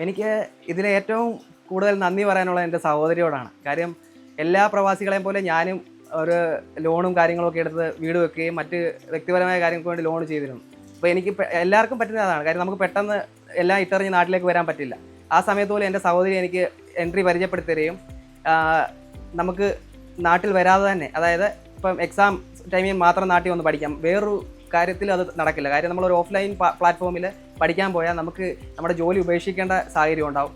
എനിക്ക് ഇതിലെ ഏറ്റവും കൂടുതൽ നന്ദി പറയാനുള്ള എന്റെ സഹോദരിയോടാണ്. കാര്യം എല്ലാ പ്രവാസികളെയും പോലെ ഞാനും ഒരു ലോണും കാര്യങ്ങളൊക്കെ എടുത്ത് വീട് വെക്കുകയും മറ്റ് വ്യക്തിപരമായ കാര്യങ്ങൾക്ക് വേണ്ടി ലോൺ ചെയ്തിരുന്നു. അപ്പോൾ എനിക്ക് എല്ലാവർക്കും എല്ലാവർക്കും പറ്റുന്നതാണ് കാര്യം നമുക്ക് പെട്ടെന്ന് എല്ലാം ഇട്ടെറിഞ്ഞ് നാട്ടിലേക്ക് വരാൻ പറ്റില്ല. ആ സമയത്ത് പോലും എന്റെ സഹോദരി എനിക്ക് എൻട്രി പരിചയപ്പെടുത്തി തരികയും നമുക്ക് നാട്ടിൽ വരാതെ തന്നെ അതായത് ഇപ്പം എക്സാം ടൈമിൽ മാത്രം നാട്ടിൽ വന്ന് പഠിക്കാം. വേറൊരു കാര്യത്തിൽ അത് നടക്കില്ല. കാര്യം നമ്മളൊരു ഓഫ്ലൈൻ പ്ലാറ്റ്ഫോമിൽ പഠിക്കാൻ പോയാൽ നമുക്ക് നമ്മുടെ ജോലി ഉപേക്ഷിക്കേണ്ട സാഹചര്യം ഉണ്ടാവും.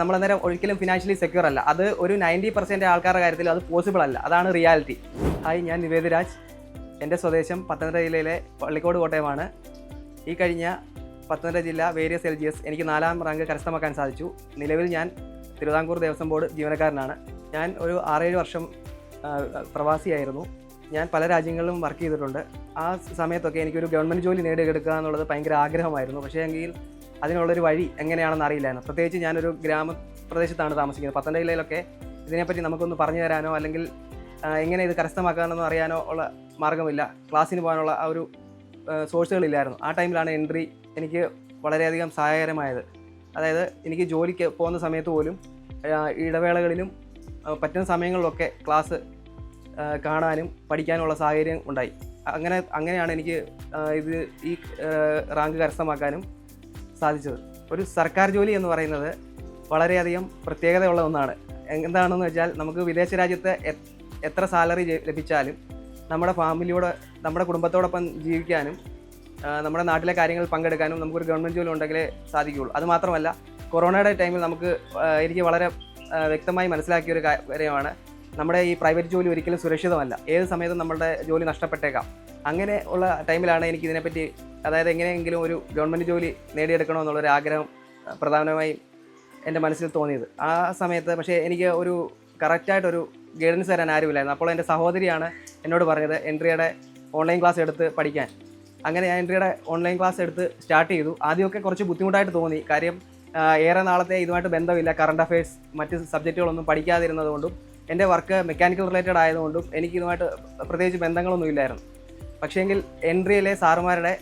നമ്മൾ അന്നേരം ഒരിക്കലും ഫിനാൻഷ്യലി സെക്യൂർ അല്ല. അത് ഒരു നയന്റി പെർസെന്റ് ആൾക്കാരുടെ കാര്യത്തിൽ അത് പോസിബിൾ അല്ല. അതാണ് റിയാലിറ്റി ഹായ് ഞാൻ നിവേദരാജ് എന്റെ സ്വദേശം പത്തനംതിട്ട ജില്ലയിലെ പള്ളിക്കോട് കോട്ടയമാണ്. ഈ കഴിഞ്ഞ പത്തനംതിട്ട ജില്ല വേരിയസ് എൽ ജി എസ് എനിക്ക് നാലാം റാങ്ക് കരസ്ഥമാക്കാൻ സാധിച്ചു. നിലവിൽ ഞാൻ തിരുവിതാംകൂർ ദേവസ്വം ബോർഡ് ജീവനക്കാരനാണ്. ഞാൻ ഒരു ആറേഴ് വർഷം പ്രവാസിയായിരുന്നു. ഞാൻ പല രാജ്യങ്ങളിലും വർക്ക് ചെയ്തിട്ടുണ്ട്. ആ സമയത്തൊക്കെ എനിക്കൊരു ഗവൺമെന്റ് ജോലി നേടിയെടുക്കുക എന്നുള്ളത് ഭയങ്കര ആഗ്രഹമായിരുന്നു. പക്ഷേ എങ്കിൽ അതിനുള്ളൊരു വഴി എങ്ങനെയാണെന്ന് അറിയില്ലായിരുന്നു. പ്രത്യേകിച്ച് ഞാനൊരു ഗ്രാമപ്രദേശത്താണ് താമസിക്കുന്നത്. പത്തനംതിട്ട ജില്ലയിലൊക്കെ ഇതിനെപ്പറ്റി നമുക്കൊന്ന് പറഞ്ഞു തരാനോ അല്ലെങ്കിൽ എങ്ങനെ ഇത് കരസ്ഥമാക്കാമെന്നോ അറിയാനോ ഉള്ള മാർഗമില്ല ക്ലാസ്സിന് പോകാനുള്ള ആ ഒരു സോഴ്സുകളില്ലായിരുന്നു. ആ ടൈമിലാണ് എൻട്രി എനിക്ക് വളരെയധികം സഹായകരമായത്. അതായത് എനിക്ക് ജോലിക്ക് പോകുന്ന സമയത്ത് പോലും ഇടവേളകളിലും പറ്റുന്ന സമയങ്ങളിലൊക്കെ ക്ലാസ് കാണാനും പഠിക്കാനുമുള്ള സാഹചര്യം ഉണ്ടായി. അങ്ങനെ അങ്ങനെയാണ് എനിക്ക് ഇത് ഈ റാങ്ക് കരസ്ഥമാക്കാനും സാധിച്ചത്. ഒരു സർക്കാർ ജോലി എന്ന് പറയുന്നത് വളരെയധികം പ്രത്യേകതയുള്ള ഒന്നാണ്. എന്താണെന്ന് വെച്ചാൽ നമുക്ക് വിദേശ രാജ്യത്ത് എത്ര സാലറി ലഭിച്ചാലും നമ്മുടെ ഫാമിലിയോട് നമ്മുടെ കുടുംബത്തോടൊപ്പം ജീവിക്കാനും നമ്മുടെ നാട്ടിലെ കാര്യങ്ങൾ പങ്കെടുക്കാനും നമുക്കൊരു ഗവൺമെന്റ് ജോലി ഉണ്ടെങ്കിലേ സാധിക്കുകയുള്ളൂ. അതുമാത്രമല്ല കൊറോണയുടെ ടൈമിൽ നമുക്ക് എനിക്ക് വളരെ വ്യക്തമായി മനസ്സിലാക്കിയ ഒരു കാര്യമാണ് നമ്മുടെ ഈ പ്രൈവറ്റ് ജോലി ഒരിക്കലും സുരക്ഷിതമല്ല. ഏത് സമയത്തും നമ്മളുടെ ജോലി നഷ്ടപ്പെട്ടേക്കാം. അങ്ങനെ ഉള്ള ടൈമിലാണ് എനിക്ക് ഇതിനെപ്പറ്റി അതായത് എങ്ങനെയെങ്കിലും ഒരു ഗവൺമെന്റ് ജോലി നേടിയെടുക്കണമെന്നുള്ളൊരു ആഗ്രഹം പ്രധാനമായും എന്റെ മനസ്സിൽ തോന്നിയത്. ആ സമയത്ത് പക്ഷേ എനിക്ക് ഒരു കറക്റ്റായിട്ടൊരു ഗൈഡൻസ് തരാൻ ആരുമില്ലായിരുന്നു. അപ്പോൾ എന്റെ സഹോദരിയാണ് എന്നോട് പറഞ്ഞത് എൻട്രിയുടെ ഓൺലൈൻ ക്ലാസ് എടുത്ത് പഠിക്കാൻ. അങ്ങനെ ഞാൻ എൻട്രിയുടെ ഓൺലൈൻ ക്ലാസ് എടുത്ത് സ്റ്റാർട്ട് ചെയ്തു. ആദ്യമൊക്കെ കുറച്ച് ബുദ്ധിമുട്ടായിട്ട് തോന്നി. കാര്യം ഏറെ നാളത്തെ ഇതുമായിട്ട് ബന്ധമില്ല. കറണ്ട് അഫയേഴ്സ് മറ്റ് സബ്ജക്റ്റുകളൊന്നും പഠിക്കാതിരുന്നത് കൊണ്ടും എന്റെ വർക്ക് മെക്കാനിക്കൽ റിലേറ്റഡ് ആയതുകൊണ്ടും എനിക്ക് ഇതുമായിട്ട് പ്രത്യേകിച്ച് ബന്ധങ്ങളൊന്നും ഇല്ലായിരുന്നു. പക്ഷേങ്കിൽ എൻട്രിയിലെ സാറുമാരുടെ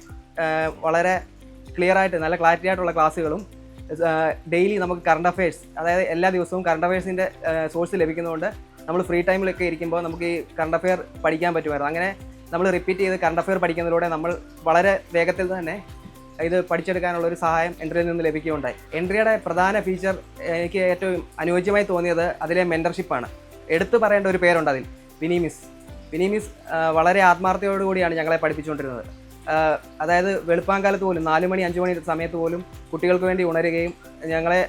വളരെ ക്ലിയർ ആയിട്ട് നല്ല ക്ലാരിറ്റി ആയിട്ടുള്ള ക്ലാസ്സുകളും ഡെയിലി നമുക്ക് കറണ്ട് അഫയേഴ്സ് അതായത് എല്ലാ ദിവസവും കറണ്ട് അഫയേഴ്സിന്റെ സോഴ്സ് ലഭിക്കുന്നതുകൊണ്ട് നമ്മൾ ഫ്രീ ടൈമിലൊക്കെ ഇരിക്കുമ്പോൾ നമുക്ക് ഈ കറണ്ട് അഫെയർ പഠിക്കാൻ പറ്റുമായിരുന്നു. അങ്ങനെ നമ്മൾ റിപ്പീറ്റ് ചെയ്ത് കറണ്ട് അഫെയർ പഠിക്കുന്നതിലൂടെ നമ്മൾ വളരെ വേഗത്തിൽ തന്നെ ഇത് പഠിച്ചെടുക്കാനുള്ള ഒരു സഹായം എൻട്രിയിൽ നിന്ന് ലഭിക്കുകയുണ്ടായി. എൻട്രിയുടെ പ്രധാന ഫീച്ചർ എനിക്ക് ഏറ്റവും അനുയോജ്യമായി തോന്നിയത് അതിലെ മെന്റർഷിപ്പാണ് എടുത്തു പറയേണ്ട ഒരു പേരുണ്ട് അതിൽ. വിനീമിസ്. വിനീമിസ് വളരെ ആത്മാർത്ഥതയോടുകൂടിയാണ് ഞങ്ങളെ പഠിപ്പിച്ചുകൊണ്ടിരുന്നത്. അതായത് വെളുപ്പാങ്കാലത്ത് പോലും നാല് മണി അഞ്ച് മണി സമയത്ത് പോലും കുട്ടികൾക്ക് വേണ്ടി ഉണരുകയും ഞങ്ങളെ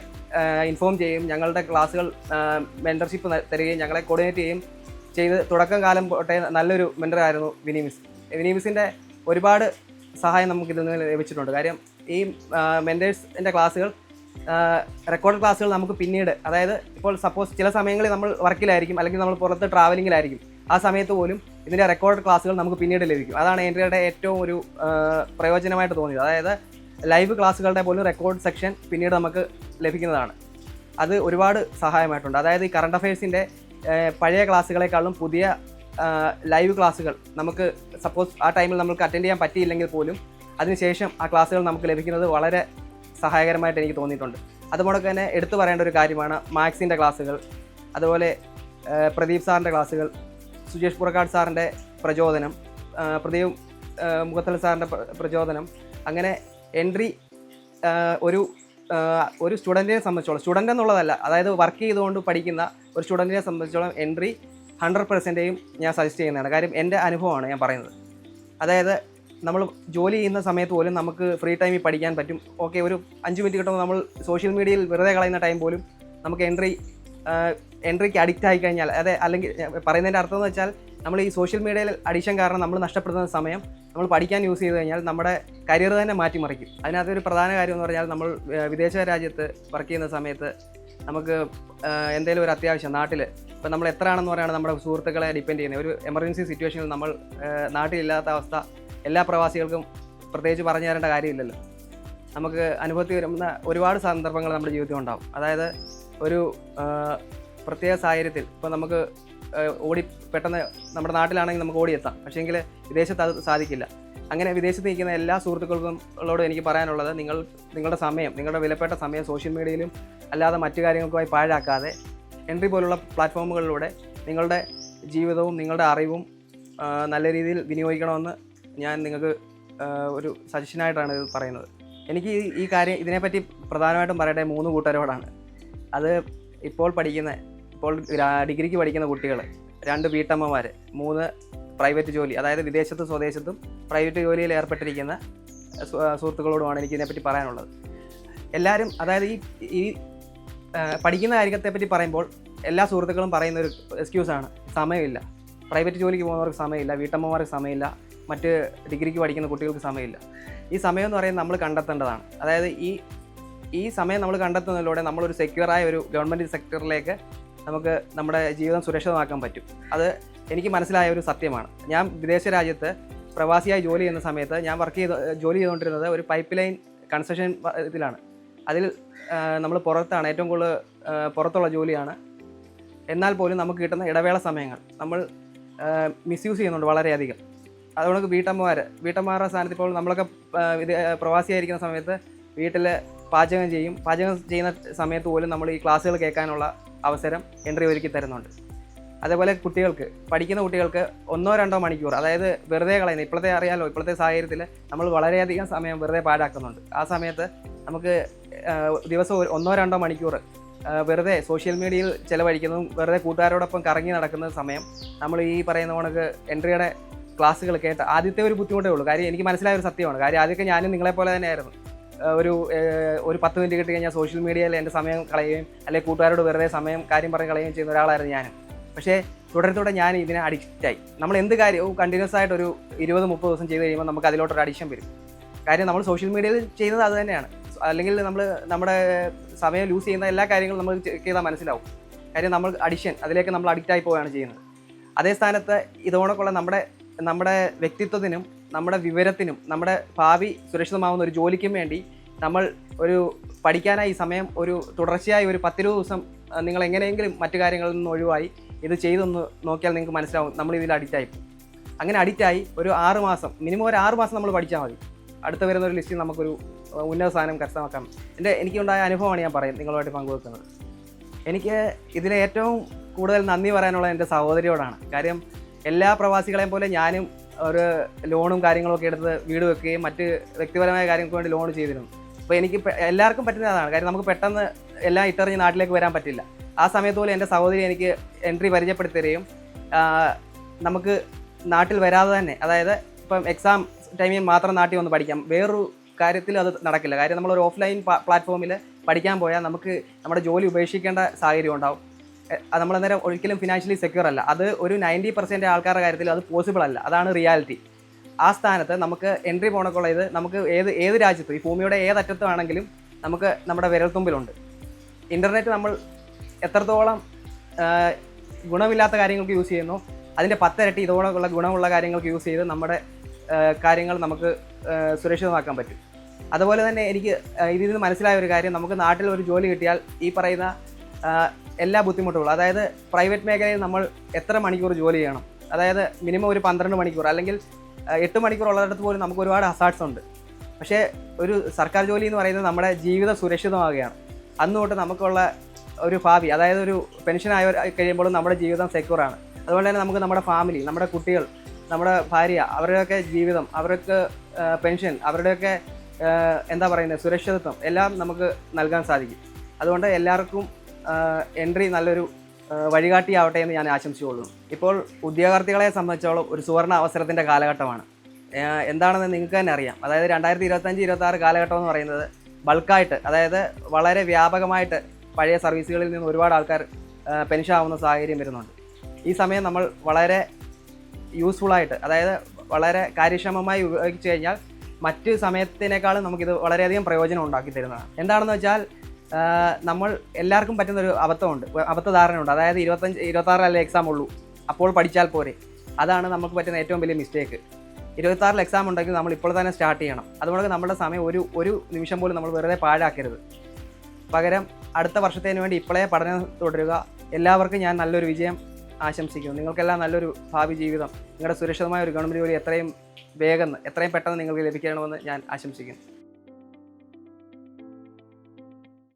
ഇൻഫോം ചെയ്യും ഞങ്ങളുടെ ക്ലാസ്സുകൾ മെന്റർഷിപ്പ് തരികയും ഞങ്ങളെ കോർഡിനേറ്റ് ചെയ്യും ചെയ്ത് തുടക്കം കാലം തൊട്ടേ നല്ലൊരു മെന്ററായിരുന്നു വിനീമിസ്. വിനീമിസിന്റെ ഒരുപാട് സഹായം നമുക്ക് ഇതിൽ നിന്ന് ലഭിച്ചിട്ടുണ്ട്. കാര്യം ഈ മെന്റേഴ്സിന്റെ ക്ലാസ്സുകൾ റെക്കോർഡ് ക്ലാസ്സുകൾ നമുക്ക് പിന്നീട് അതായത് ഇപ്പോൾ സപ്പോസ് ചില സമയങ്ങളിൽ നമ്മൾ വർക്കിലായിരിക്കും അല്ലെങ്കിൽ നമ്മൾ പുറത്ത് ട്രാവലിങ്ങിലായിരിക്കും ആ സമയത്ത് പോലും ഇതിന്റെ റെക്കോർഡ് ക്ലാസ്സുകൾ നമുക്ക് പിന്നീട് ലഭിക്കും. അതാണ് എന്റെ ഏറ്റവും ഒരു പ്രയോജനമായിട്ട് തോന്നിയത്. അതായത് ലൈവ് ക്ലാസ്സുകളുടെ പോലും റെക്കോർഡ് സെക്ഷൻ പിന്നീട് നമുക്ക് ലഭിക്കുന്നതാണ്. അത് ഒരുപാട് സഹായമായിട്ടുണ്ട്. അതായത് ഈ കറണ്ട് അഫയേഴ്സിന്റെ പഴയ ക്ലാസ്സുകളെക്കാളും പുതിയ ലൈവ് ക്ലാസ്സുകൾ നമുക്ക് സപ്പോസ് ആ ടൈമിൽ നമുക്ക് അറ്റൻഡ് ചെയ്യാൻ പറ്റിയില്ലെങ്കിൽ പോലും അതിനുശേഷം ആ ക്ലാസ്സുകൾ നമുക്ക് ലഭിക്കുന്നത് വളരെ സഹായകരമായിട്ട് എനിക്ക് തോന്നിയിട്ടുണ്ട്. അതുപോലെ തന്നെ എടുത്തു പറയേണ്ട ഒരു കാര്യമാണ് മാക്സിന്റെ ക്ലാസ്സുകൾ അതുപോലെ പ്രദീപ് സാറിന്റെ ക്ലാസ്സുകൾ സുജേഷ് പുറക്കാട് സാറിന്റെ പ്രചോദനം പ്രദീപ് മുഖത്തൽ സാറിന്റെ പ്രചോദനം അങ്ങനെ എൻട്രി ഒരു ഒരു സ്റ്റുഡന്റിനെ സംബന്ധിച്ചോളം സ്റ്റുഡന്റ് എന്നുള്ളതല്ല അതായത് വർക്ക് ചെയ്തുകൊണ്ട് പഠിക്കുന്ന ഒരു സ്റ്റുഡന്റിനെ സംബന്ധിച്ചോളം എൻട്രി ഹൺഡ്രഡ് പെർസെന്റേയും ഞാൻ സജസ്റ്റ് ചെയ്യുന്നതാണ്. കാര്യം എന്റെ അനുഭവമാണ് ഞാൻ പറയുന്നത്. അതായത് നമ്മൾ ജോലി ചെയ്യുന്ന സമയത്ത് പോലും നമുക്ക് ഫ്രീ ടൈമിൽ പഠിക്കാൻ പറ്റും. ഓക്കെ ഒരു അഞ്ച് മിനിറ്റ് കിട്ടുമ്പോൾ നമ്മൾ സോഷ്യൽ മീഡിയയിൽ വെറുതെ കളയുന്ന ടൈം പോലും നമുക്ക് എൻട്രി എൻട്രിക്ക് അഡിക്റ്റ് ആയി കഴിഞ്ഞാൽ അതെ അല്ലെങ്കിൽ പറയുന്നതിന്റെ അർത്ഥം എന്ന് വെച്ചാൽ നമ്മൾ ഈ സോഷ്യൽ മീഡിയയിൽ അഡിക്ഷൻ കാരണം നമ്മൾ നഷ്ടപ്പെടുന്ന സമയം നമ്മൾ പഠിക്കാൻ യൂസ് ചെയ്ത് കഴിഞ്ഞാൽ നമ്മുടെ കരിയർ തന്നെ മാറ്റിമറിക്കും. അതിനകത്തൊരു പ്രധാന കാര്യം എന്ന് പറഞ്ഞാൽ നമ്മൾ വിദേശ രാജ്യത്ത് വർക്ക് ചെയ്യുന്ന സമയത്ത് നമുക്ക് എന്തെങ്കിലും ഒരു അത്യാവശ്യം നാട്ടിൽ ഇപ്പം നമ്മൾ എത്രയാണെന്ന് പറയുകയാണ് നമ്മുടെ സുഹൃത്തുക്കളെ ഡിപ്പെൻഡ് ചെയ്യുന്നത്. ഒരു എമർജൻസി സിറ്റുവേഷനിൽ നമ്മൾ നാട്ടിലില്ലാത്ത അവസ്ഥ എല്ലാ പ്രവാസികൾക്കും പ്രത്യേകിച്ച് പറഞ്ഞു തരേണ്ട കാര്യമില്ലല്ലോ. നമുക്ക് അനുഭവത്തിൽ വരുന്ന ഒരുപാട് സന്ദർഭങ്ങൾ നമ്മുടെ ജീവിതത്തിൽ ഉണ്ടാവും. അതായത് ഒരു പ്രത്യേക സാഹചര്യത്തിൽ ഇപ്പോൾ നമുക്ക് ഓടി പെട്ടെന്ന് നമ്മുടെ നാട്ടിലാണെങ്കിൽ നമുക്ക് ഓടിയെത്താം. പക്ഷേങ്കിൽ വിദേശത്ത് അത് സാധിക്കില്ല. അങ്ങനെ വിദേശത്ത് നിൽക്കുന്ന എല്ലാ സുഹൃത്തുക്കൾക്കും എനിക്ക് പറയാനുള്ളത് നിങ്ങൾ നിങ്ങളുടെ സമയം നിങ്ങളുടെ വിലപ്പെട്ട സമയം സോഷ്യൽ മീഡിയയിലും അല്ലാതെ മറ്റു കാര്യങ്ങൾക്കുമായി പാഴാക്കാതെ എൻട്രി പോലുള്ള പ്ലാറ്റ്ഫോമുകളിലൂടെ നിങ്ങളുടെ ജീവിതവും നിങ്ങളുടെ അറിവും നല്ല രീതിയിൽ വിനിയോഗിക്കണമെന്ന് ഞാൻ നിങ്ങൾക്ക് ഒരു സജഷനായിട്ടാണ് ഇത് പറയുന്നത്. എനിക്ക് ഈ- കാര്യം ഇതിനെപ്പറ്റി പ്രധാനമായിട്ടും പറയട്ടെ മൂന്ന് കൂട്ടരോടാണ്. അത് ഇപ്പോൾ പഠിക്കുന്ന ഇപ്പോൾ ഡിഗ്രിക്ക് പഠിക്കുന്ന കുട്ടികൾ രണ്ട് വീട്ടമ്മമാർ മൂന്ന് പ്രൈവറ്റ് ജോലി അതായത് വിദേശത്തും സ്വദേശത്തും പ്രൈവറ്റ് ജോലിയിൽ ഏർപ്പെട്ടിരിക്കുന്ന സുഹൃത്തുക്കളോടുമാണ് എനിക്ക് ഇതിനെപ്പറ്റി പറയാനുള്ളത്. എല്ലാവരും അതായത് ഈ ഈ പഠിക്കുന്ന കാര്യത്തെപ്പറ്റി പറയുമ്പോൾ എല്ലാ സുഹൃത്തുക്കളും പറയുന്ന ഒരു എക്സ്ക്യൂസാണ് സമയമില്ല. പ്രൈവറ്റ് ജോലിക്ക് പോകുന്നവർക്ക് സമയമില്ല വീട്ടമ്മമാർക്ക് സമയമില്ല മറ്റ് ഡിഗ്രിക്ക് പഠിക്കുന്ന കുട്ടികൾക്ക് സമയമില്ല. ഈ സമയം എന്ന് പറയുന്നത് നമ്മൾ കണ്ടെത്തേണ്ടതാണ്. അതായത് ഈ ഈ സമയം നമ്മൾ കണ്ടെത്തുന്നതിലൂടെ നമ്മളൊരു സെക്യൂറായ ഒരു ഗവൺമെന്റ് സെക്ടറിലേക്ക് നമുക്ക് നമ്മുടെ ജീവിതം സുരക്ഷിതമാക്കാൻ പറ്റും. അത് എനിക്ക് മനസ്സിലായ ഒരു സത്യമാണ്. ഞാൻ വിദേശ രാജ്യത്ത് പ്രവാസിയായി ജോലി ചെയ്യുന്ന സമയത്ത് ഞാൻ വർക്ക് ചെയ്ത് ജോലി ചെയ്തുകൊണ്ടിരുന്നത് ഒരു പൈപ്പ് ലൈൻ കൺസ്ട്രക്ഷൻ ഇതിലാണ്. അതിൽ നമ്മൾ പുറത്താണ് ഏറ്റവും കൂടുതൽ പുറത്തുള്ള ജോലിയാണ്. എന്നാൽ പോലും നമുക്ക് കിട്ടുന്ന ഇടവേള സമയങ്ങൾ. നമ്മൾ മിസ്യൂസ് ചെയ്യുന്നുണ്ട് വളരെയധികം. അതുകൊണ്ട് വീട്ടമ്മമാർ വീട്ടമ്മമാരുടെ സ്ഥാനത്ത് ഇപ്പോൾ നമ്മളൊക്കെ ഇത് പ്രവാസിയായിരിക്കുന്ന സമയത്ത് വീട്ടിൽ പാചകം ചെയ്യും. പാചകം ചെയ്യുന്ന സമയത്ത് പോലും നമ്മൾ ഈ ക്ലാസ്സുകൾ കേൾക്കാനുള്ള അവസരം എൻട്രി ഒരുക്കി തരുന്നുണ്ട്. അതേപോലെ കുട്ടികൾക്ക് പഠിക്കുന്ന കുട്ടികൾക്ക് ഒന്നോ രണ്ടോ മണിക്കൂർ അതായത് വെറുതെ കളയുന്ന ഇപ്പോഴത്തെ അറിയാലോ ഇപ്പോഴത്തെ സാഹചര്യത്തിൽ നമ്മൾ വളരെയധികം സമയം വെറുതെ പാഴാക്കുന്നുണ്ട്. ആ സമയത്ത് നമുക്ക് ദിവസം ഒന്നോ രണ്ടോ മണിക്കൂർ വെറുതെ സോഷ്യൽ മീഡിയയിൽ ചിലവഴിക്കുന്നതും വെറുതെ കൂട്ടുകാരോടൊപ്പം കറങ്ങി നടക്കുന്ന സമയം. നമ്മൾ ഈ പറയുന്ന കണക്ക് എൻട്രിയുടെ ക്ലാസ്സുകൾ കേട്ട് ആദ്യത്തെ ഒരു ബുദ്ധിമുട്ടേ ഉള്ളൂ. കാര്യം എനിക്ക് മനസ്സിലായ ഒരു സത്യമാണ്. കാര്യം ആദ്യമൊക്കെ ഞാനും നിങ്ങളെപ്പോലെ തന്നെയായിരുന്നു ഒരു ഒരു പത്ത് മിനിറ്റ് കിട്ടി കഴിഞ്ഞാൽ സോഷ്യൽ മീഡിയയിൽ എന്റെ സമയം കളയുകയും അല്ലെങ്കിൽ കൂട്ടുകാരോട് വെറുതെ സമയം കാര്യം പറഞ്ഞ് കളയുകയും ചെയ്യുന്ന ഒരാളായിരുന്നു ഞാനും. പക്ഷേ തുടരെ തുടരെ ഞാൻ ഇതിനെ അഡിക്റ്റായി നമ്മൾ എന്ത് കാര്യവും കണ്ടിന്യൂസ് ആയിട്ട് ഒരു ഇരുപത് മുപ്പത് ദിവസം ചെയ്ത് കഴിയുമ്പോൾ നമുക്ക് അതിലോട്ടൊരു അഡിക്ഷൻ വരും. കാര്യം നമ്മൾ സോഷ്യൽ മീഡിയയിൽ ചെയ്യുന്നത് അത് തന്നെയാണ്. അല്ലെങ്കിൽ നമ്മൾ നമ്മുടെ സമയം ലൂസ് ചെയ്യുന്ന എല്ലാ കാര്യങ്ങളും നമ്മൾ ചെക്ക് ചെയ്താൽ മനസ്സിലാവും. കാര്യം നമ്മൾ അഡിഷൻ അതിലേക്ക് നമ്മൾ അഡിക്റ്റ് ആയി പോവുകയാണ് ചെയ്യുന്നത്. അതേ സ്ഥാനത്ത് ഇതോടൊക്കെയുള്ള നമ്മുടെ നമ്മുടെ വ്യക്തിത്വത്തിനും നമ്മുടെ വിവരത്തിനും നമ്മുടെ ഭാവി സുരക്ഷിതമാവുന്ന ഒരു ജോലിക്കും വേണ്ടി നമ്മൾ ഒരു പഠിക്കാനായി സമയം ഒരു തുടർച്ചയായി ഒരു പത്തിരുപത് ദിവസം നിങ്ങൾ എങ്ങനെയെങ്കിലും മറ്റു കാര്യങ്ങളിൽ നിന്ന് ഒഴിവായി ഇത് ചെയ്തൊന്ന് നോക്കിയാൽ നിങ്ങൾക്ക് മനസ്സിലാവും നമ്മൾ ഇതിൽ അഡിക്റ്റ് ആയി പോകും. അങ്ങനെ അഡിക്റ്റായി ഒരു ആറ് മാസം മിനിമം ഒരു ആറ് മാസം നമ്മൾ പഠിച്ചാൽ മതി. അടുത്ത വരുന്ന ഒരു ലിസ്റ്റിൽ നമുക്കൊരു ഉന്നത സാധനം കരസ്ഥമാക്കാം. എന്റെ എനിക്കുണ്ടായ അനുഭവമാണ് ഞാൻ പറയും നിങ്ങളുമായിട്ട് പങ്കുവെക്കുന്നത്. എനിക്ക് ഇതിലെ ഏറ്റവും കൂടുതൽ നന്ദി പറയാനുള്ളത് എന്റെ സഹോദരിയോടാണ്. കാര്യം എല്ലാ പ്രവാസികളെയും പോലെ ഞാനും ഒരു ലോണും കാര്യങ്ങളൊക്കെ എടുത്ത് വീട് വെക്കുകയും മറ്റ് വ്യക്തിപരമായ കാര്യങ്ങൾക്ക് വേണ്ടി ലോൺ ചെയ്തിരുന്നു. അപ്പോൾ എനിക്ക് എല്ലാവർക്കും പറ്റുന്ന അതാണ്. കാര്യം നമുക്ക് പെട്ടെന്ന് എല്ലാം ഇത്തറിഞ്ഞ് നാട്ടിലേക്ക് വരാൻ പറ്റില്ല. ആ സമയത്ത് പോലും എന്റെ സഹോദരി എനിക്ക് എൻട്രി പരിചയപ്പെടുത്തി തരികയും നമുക്ക് നാട്ടിൽ വരാതെ തന്നെ അതായത് ഇപ്പം എക്സാം ടൈമിൽ മാത്രം നാട്ടിൽ വന്ന് പഠിക്കാം. വേറൊരു കാര്യത്തിൽ അത് നടക്കില്ല. കാര്യം നമ്മളൊരു ഓഫ്ലൈൻ പ്ലാറ്റ്ഫോമിൽ പഠിക്കാൻ പോയാൽ നമുക്ക് നമ്മുടെ ജോലി ഉപേക്ഷിക്കേണ്ട സാഹചര്യം ഉണ്ടാവും. അത് നമ്മളന്നേരം ഒരിക്കലും ഫിനാൻഷ്യലി സെക്യൂർ അല്ല. അത് ഒരു നയന്റി പെർസെന്റ് ആൾക്കാരുടെ കാര്യത്തിൽ അത് പോസിബിൾ അല്ല. അതാണ് റിയാലിറ്റി ആ സ്ഥാനത്ത് നമുക്ക് എൻട്രി പോണക്കുള്ള ഇത് നമുക്ക് ഏത് ഏത് രാജ്യത്തും ഈ ഭൂമിയുടെ ഏതറ്റത്ത് ആണെങ്കിലും നമുക്ക് നമ്മുടെ വിരൽത്തുമ്പിലുണ്ട് ഇന്റർനെറ്റ് നമ്മൾ എത്രത്തോളം ഗുണമില്ലാത്ത കാര്യങ്ങൾക്ക് യൂസ് ചെയ്യുന്നു അതിന്റെ പത്തിരട്ടി ഉള്ള ഗുണമുള്ള കാര്യങ്ങൾക്ക് യൂസ് ചെയ്ത് നമ്മുടെ കാര്യങ്ങൾ നമുക്ക് സുരക്ഷിതമാക്കാൻ പറ്റും. അതുപോലെ തന്നെ എനിക്ക് ഇതിൽ നിന്ന് മനസ്സിലായ ഒരു കാര്യം നമുക്ക് നാട്ടിൽ ഒരു ജോലി കിട്ടിയാൽ ഈ പറയുന്ന എല്ലാ ബുദ്ധിമുട്ടുകളും അതായത് പ്രൈവറ്റ് മേഖലയിൽ നമ്മൾ എത്ര മണിക്കൂർ ജോലി ചെയ്യണം? അതായത് മിനിമം ഒരു പന്ത്രണ്ട് മണിക്കൂർ അല്ലെങ്കിൽ എട്ട് മണിക്കൂർ ഉള്ളിടത്ത് പോലും നമുക്ക് ഒരുപാട് ഹസാർട്സ് ഉണ്ട്. പക്ഷേ ഒരു സർക്കാർ ജോലി എന്ന് പറയുന്നത് നമ്മുടെ ജീവിതം സുരക്ഷിതമാവുകയാണ് അന്ന് തൊട്ട് നമുക്കുള്ള ഒരു ഭാവി അതായത് ഒരു പെൻഷൻ ആയ കഴിയുമ്പോഴും നമ്മുടെ ജീവിതം സെക്യൂർ ആണ്. അതുകൊണ്ട് തന്നെ നമുക്ക് നമ്മുടെ ഫാമിലി നമ്മുടെ കുട്ടികൾ നമ്മുടെ ഭാര്യ അവരുടെയൊക്കെ ജീവിതം അവർക്ക് പെൻഷൻ അവരുടെയൊക്കെ എന്താ പറയുന്നത് സുരക്ഷിതത്വം എല്ലാം നമുക്ക് നൽകാൻ സാധിക്കും. അതുകൊണ്ട് എല്ലാവർക്കും എൻട്രി നല്ലൊരു വഴികാട്ടിയാവട്ടെ എന്ന് ഞാൻ ആശംസിച്ചുകൊള്ളുന്നു. ഇപ്പോൾ ഉദ്യോഗാർത്ഥികളെ സംബന്ധിച്ചോളം ഒരു സുവർണ അവസരത്തിന്റെ കാലഘട്ടമാണ്. എന്താണെന്ന് നിങ്ങൾക്ക് തന്നെ അറിയാം. അതായത് രണ്ടായിരത്തി ഇരുപത്തഞ്ച് ഇരുപത്തി ആറ് കാലഘട്ടം എന്ന് പറയുന്നത് ബൾക്കായിട്ട് അതായത് വളരെ വ്യാപകമായിട്ട് പഴയ സർവീസുകളിൽ നിന്ന് ഒരുപാട് ആൾക്കാർ പെൻഷൻ ആവുന്ന സാഹചര്യം വരുന്നുണ്ട്. ഈ സമയം നമ്മൾ വളരെ യൂസ്ഫുള്ളായിട്ട് അതായത് വളരെ കാര്യക്ഷമമായി ഉപയോഗിച്ച് കഴിഞ്ഞാൽ മറ്റ് സമയത്തിനേക്കാളും നമുക്കിത് വളരെയധികം പ്രയോജനം ഉണ്ടാക്കി തരുന്നതാണ്. എന്താണെന്ന് വെച്ചാൽ നമ്മൾ എല്ലാവർക്കും പറ്റുന്ന ഒരു അബദ്ധമുണ്ട് അബദ്ധധാരണയുണ്ട്. അതായത് ഇരുപത്തഞ്ച് ഇരുപത്താറിലല്ലേ എക്സാം ഉള്ളൂ അപ്പോൾ പഠിച്ചാൽ പോരെ. അതാണ് നമുക്ക് പറ്റുന്ന ഏറ്റവും വലിയ മിസ്റ്റേക്ക് ഇരുപത്താറിൽ എക്സാം ഉണ്ടെങ്കിൽ നമ്മൾ ഇപ്പോൾ തന്നെ സ്റ്റാർട്ട് ചെയ്യണം. അതുകൊണ്ട് നമ്മുടെ സമയം ഒരു ഒരു നിമിഷം പോലും നമ്മൾ വെറുതെ പാഴാക്കരുത്. പകരം അടുത്ത വർഷത്തേന് വേണ്ടി ഇപ്പോഴേ പഠനം തുടരുക. എല്ലാവർക്കും ഞാൻ നല്ലൊരു വിജയം. ആശംസിക്കുന്നു. നിങ്ങൾക്കെല്ലാം നല്ലൊരു ഭാവി ജീവിതം. നിങ്ങളുടെ സുരക്ഷിതമായ ഒരു ഗവൺമെന്റ് ജോലി എത്രയും വേഗം എത്രയും പെട്ടെന്ന് നിങ്ങൾക്ക് ലഭിക്കണമെന്ന് ഞാൻ ആശംസിക്കുന്നു.